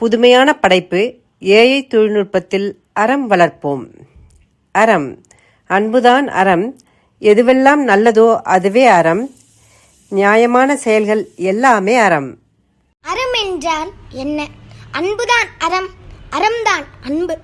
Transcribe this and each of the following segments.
புதுமையான படைப்பு ஏஐ தொழில்நுட்பத்தில் அறம் வளர்ப்போம். அறம். அன்புதான் அறம். எதுவெல்லாம் நல்லதோ அதுவே அறம். நியாயமான செயல்கள் எல்லாமே அறம். அறம் என்றால் என்ன? அன்புதான் அறம். அறம்தான் அன்பு.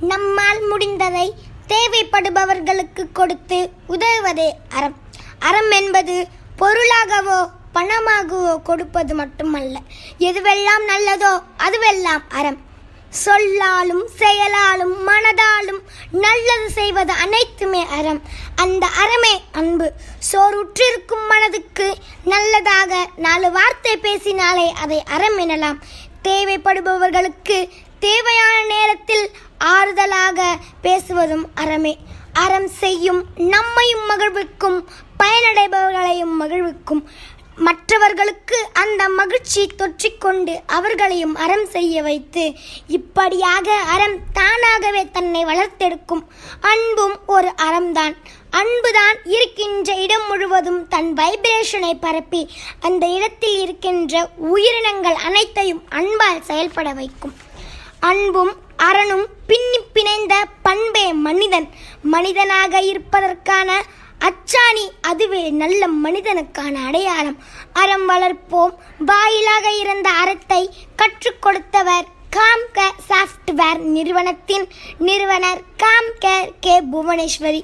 நம்மால் முடிந்ததை தேவைப்படுபவர்களுக்கு கொடுத்து உதவுவதே அறம். அறம் என்பது பொருளாகவோ பணமாகவோ கொடுப்பது மட்டுமல்ல. எதுவெல்லாம் நல்லதோ அதுவெல்லாம் அறம். சொல்லாலும் செயலாலும் மனதாலும் நல்லது செய்வது அனைத்துமே அறம். அந்த அறமே அன்பு. சோறுற்றிருக்கும் மனதுக்கு நல்லதாக நாலு வார்த்தை பேசினாலே அதை அறம் எனலாம். தேவைப்படுபவர்களுக்கு தேவையான நேரத்தில் ஆறுதலாக பேசுவதும் அறமே. அறம் செய்யும் நம்மையும் மகிழ்விக்கும் பயனடைபவர்களையும் மகிழ்விக்கும். மற்றவர்களுக்கு அந்த மகிழ்ச்சி தொற்றிக்கொண்டு அவர்களையும் அறம் செய்ய வைத்து இப்படியாக அறம் தானாகவே தன்னை வளர்த்தெடுக்கும் அன்பும் ஒரு அறம்தான். அன்புதான் இருக்கின்ற இடம் முழுவதும் தன் வைப்ரேஷனை பரப்பி அந்த இடத்தில் இருக்கின்ற உயிரினங்கள் அனைத்தையும் அன்பால் செயல்பட வைக்கும். அன்பும் அறனும் பின்னி பிணைந்த பண்பே மனிதன். மனிதனாக இருப்பதற்கான அச்சாணி அதுவே நல்ல மனிதனுக்கான அடையாளம். அறம் வளர்ப்போம். வாயிலாக இருந்த அறத்தை கற்றுக் கொடுத்தவர் காம்கேர் சாஃப்ட்வேர் நிறுவனத்தின் நிறுவனர் காம்கேர் கே புவனேஸ்வரி.